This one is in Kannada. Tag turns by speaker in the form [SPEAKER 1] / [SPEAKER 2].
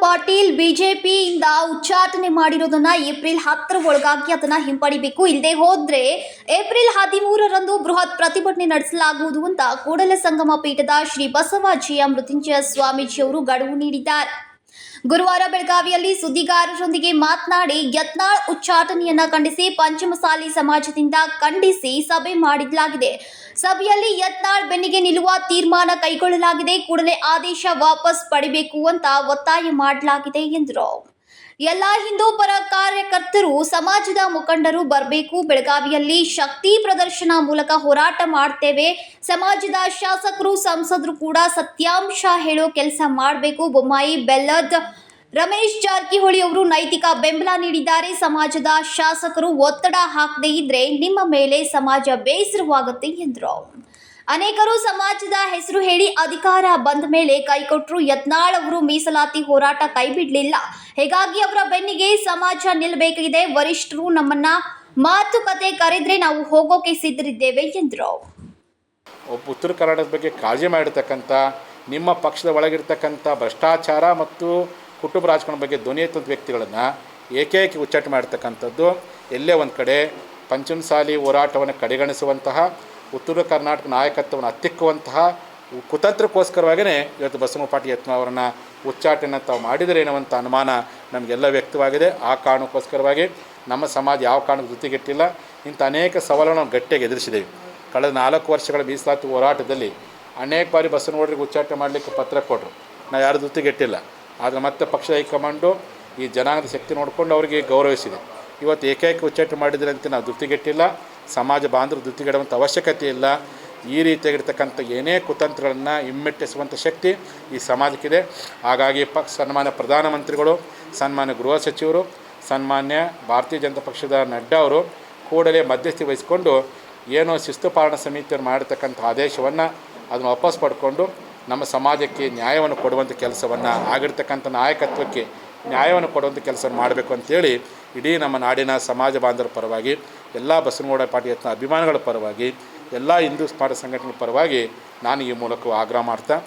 [SPEAKER 1] ಪಾಟೀಲ್ ಬಿಜೆಪಿಯಿಂದ ಉಚ್ಚಾಟನೆ ಮಾಡಿರೋದನ್ನ ಏಪ್ರಿಲ್ ಹತ್ತರ ಒಳಗಾಗಿ ಅದನ್ನ ಹಿಂಪಡಿಬೇಕು. ಇಲ್ಲದೆ ಹೋದ್ರೆ ಏಪ್ರಿಲ್ ಹದಿಮೂರರಂದು ಬೃಹತ್ ಪ್ರತಿಭಟನೆ ನಡೆಸಲಾಗುವುದು ಅಂತ ಕೂಡಲ ಸಂಗಮ ಪೀಠದ ಶ್ರೀ ಬಸವಾಜಿಯ ಮೃತ್ಯುಂಜಯ ಸ್ವಾಮೀಜಿಯವರು ಗಡುವು ನೀಡಿದ್ದಾರೆ. ಗುರುವಾರ ಬೆಳಗಾವಿಯಲ್ಲಿ ಸುದ್ದಿಗಾರರೊಂದಿಗೆ ಮಾತನಾಡಿ, ಯತ್ನಾಳ್ ಉಚ್ಚಾಟನೆಯನ್ನ ಖಂಡಿಸಿ ಪಂಚಮಸಾಲಿ ಸಮಾಜದಿಂದ ಖಂಡಿಸಿ ಸಭೆ ಮಾಡಲಾಗಿದೆ ಸಭೆಯಲ್ಲಿ ಯತ್ನಾಳ್ ಬೆನ್ನಿಗೆ ನಿಲ್ಲುವ ತೀರ್ಮಾನ ಕೈಗೊಳ್ಳಲಾಗಿದೆ. ಕೂಡಲೇ ಆದೇಶ ವಾಪಸ್ ಪಡಿಬೇಕು ಅಂತ ಒತ್ತಾಯ ಮಾಡಲಾಗಿದೆ ಎಂದರು. ಎಲ್ಲ ಹಿಂದೂ ಪರ ಕಾರ್ಯಕರ್ತರು, ಸಮಾಜದ ಮುಖಂಡರು ಬರಬೇಕು. ಬೆಳಗಾವಿಯಲ್ಲಿ ಶಕ್ತಿ ಪ್ರದರ್ಶನ ಮೂಲಕ ಹೋರಾಟ ಮಾಡ್ತೇವೆ. ಸಮಾಜದ ಶಾಸಕರು, ಸಂಸದರು ಕೂಡ ಸತ್ಯಾಂಶ ಹೇಳೋ ಕೆಲಸ ಮಾಡಬೇಕು. ಬೊಮ್ಮಾಯಿ, ಬೆಲ್ಲದ್, ರಮೇಶ್ ಜಾರಕಿಹೊಳಿ ಅವರು ನೈತಿಕ ಬೆಂಬಲ ನೀಡಿದ್ದಾರೆ. ಸಮಾಜದ ಶಾಸಕರು ಒತ್ತಡ ಹಾಕದೇ ಇದ್ರೆ ನಿಮ್ಮ ಮೇಲೆ ಸಮಾಜ ಬೇಸರವಾಗುತ್ತೆ ಎಂದರು. ಅನೇಕರು ಸಮಾಜದ ಹೆಸರು ಹೇಳಿ ಅಧಿಕಾರ ಬಂದ ಮೇಲೆ ಕೈಕೊಟ್ಟರು ಯತ್ನಾಳ್ ಅವರು ಮೀಸಲಾತಿ ಹೋರಾಟ ಕೈಬಿಡಲಿಲ್ಲ. ಹೀಗಾಗಿ ಅವರ ಬೆನ್ನಿಗೆ ಸಮಾಜ ನಿಲ್ಲಬೇಕಿದೆ. ವರಿಷ್ಠರು ನಮ್ಮನ್ನ ಮಾತುಕತೆ ಕರೆದ್ರೆ ನಾವು ಹೋಗೋಕೆ ಸಿದ್ಧರಿದ್ದೇವೆ ಎಂದರು.
[SPEAKER 2] ಒಬ್ಬ ಉತ್ತರ ಕರ್ನಾಟಕದ ಬಗ್ಗೆ ಕಾಳಜಿ ಮಾಡಿರ್ತಕ್ಕಂಥ, ನಿಮ್ಮ ಪಕ್ಷದ ಒಳಗಿರ್ತಕ್ಕಂಥ ಭ್ರಷ್ಟಾಚಾರ ಮತ್ತು ಕುಟುಂಬ ರಾಜಕಾರಣ ಬಗ್ಗೆ ಧ್ವನಿ ಎತ್ತದ ವ್ಯಕ್ತಿಗಳನ್ನು ಏಕೈಕಿ ಉಚ್ಚಾಟ ಮಾಡಿರ್ತಕ್ಕಂಥದ್ದು, ಎಲ್ಲೇ ಒಂದು ಕಡೆ ಪಂಚಮಸಾಲಿ ಹೋರಾಟವನ್ನು ಕಡೆಗಣಿಸುವಂತಹ ಉತ್ತರ ಕರ್ನಾಟಕ ನಾಯಕತ್ವವನ್ನು ಹತ್ತಿಕ್ಕುವಂತಹ ಕುತಂತ್ರಕ್ಕೋಸ್ಕರವಾಗಿಯೇ ಇವತ್ತು ಬಸವ ಪಾಟೀಲ್ ಯತ್ನ ಅವರನ್ನು ಉಚ್ಚಾಟನೆ ತಾವು ಮಾಡಿದರೆ ಅಂತ ಅನುಮಾನ ನಮಗೆಲ್ಲ ವ್ಯಕ್ತವಾಗಿದೆ. ಆ ಕಾರಣಕ್ಕೋಸ್ಕರವಾಗಿ ನಮ್ಮ ಸಮಾಜ ಯಾವ ಕಾರಣಕ್ಕೆ ಜೊತೆಗೆಟ್ಟಿಲ್ಲ. ಇಂಥ ಅನೇಕ ಸವಾಲುಗಳನ್ನು ನಾವು ಗಟ್ಟಿಯಾಗಿ ಎದುರಿಸಿದ್ದೇವೆ. ಕಳೆದ ನಾಲ್ಕು ವರ್ಷಗಳ ಮೀಸಲಾತಿ ಹೋರಾಟದಲ್ಲಿ ಅನೇಕ ಬಾರಿ ಬಸವನಗೌಡರಿಗೆ ಉಚ್ಚಾಟನೆ ಮಾಡಲಿಕ್ಕೆ ಪತ್ರ ಕೊಟ್ಟರು. ನಾವು ಯಾರು ಜೊತೆಗೆಟ್ಟಿಲ್ಲ. ಆದರೆ ಮತ್ತೆ ಪಕ್ಷದ ಹೈಕಮಾಂಡು ಈ ಜನಾಂಗದ ಶಕ್ತಿ ನೋಡಿಕೊಂಡು ಅವರಿಗೆ ಗೌರವಿಸಿದೆ. ಇವತ್ತು ಏಕೈಕ ಉಚ್ಚಾಟ ಮಾಡಿದರೆ ಅಂತ ನಾವು ದುತ್ತಿಗೆಟ್ಟಿಲ್ಲ. ಸಮಾಜ ಬಾಂಧವರು ದುತ್ತಿಗೆಡುವಂಥ ಅವಶ್ಯಕತೆ ಇಲ್ಲ. ಈ ರೀತಿಯಾಗಿರ್ತಕ್ಕಂಥ ಏನೇ ಕುತಂತ್ರಗಳನ್ನು ಹಿಮ್ಮೆಟ್ಟಿಸುವಂಥ ಶಕ್ತಿ ಈ ಸಮಾಜಕ್ಕಿದೆ. ಹಾಗಾಗಿ ಪ, ಸನ್ಮಾನ್ಯ ಪ್ರಧಾನಮಂತ್ರಿಗಳು, ಸನ್ಮಾನ್ಯ ಗೃಹ ಸಚಿವರು, ಸನ್ಮಾನ್ಯ ಭಾರತೀಯ ಜನತಾ ಪಕ್ಷದ ನಡ್ಡಾ ಅವರು ಕೂಡಲೇ ಮಧ್ಯಸ್ಥಿ ವಹಿಸಿಕೊಂಡು ಏನೋ ಶಿಸ್ತು ಪಾಲನಾ ಸಮಿತಿಯವರು ಮಾಡಿರ್ತಕ್ಕಂಥ ಆದೇಶವನ್ನು ಅದನ್ನು ವಾಪಸ್ ಪಡ್ಕೊಂಡು ನಮ್ಮ ಸಮಾಜಕ್ಕೆ ನ್ಯಾಯವನ್ನು ಕೊಡುವಂಥ ಕೆಲಸವನ್ನು ಆಗಿರ್ತಕ್ಕಂಥ ನಾಯಕತ್ವಕ್ಕೆ ನ್ಯಾಯವನ್ನು ಕೊಡುವಂಥ ಕೆಲಸ ಮಾಡಬೇಕು ಅಂತೇಳಿ ಇಡೀ ನಮ್ಮ ನಾಡಿನ ಸಮಾಜ ಬಾಂಧವರ ಪರವಾಗಿ, ಎಲ್ಲ ಬಸವನಗೌಡ ಪಾಟೀಲ್ ಅಭಿಮಾನಿಗಳ ಪರವಾಗಿ, ಎಲ್ಲ ಹಿಂದೂ ಸ್ಮಾರಕ ಸಂಘಟನೆಗಳ ಪರವಾಗಿ ನಾನು ಈ ಮೂಲಕ ಆಗ್ರಹ ಮಾಡ್ತಾ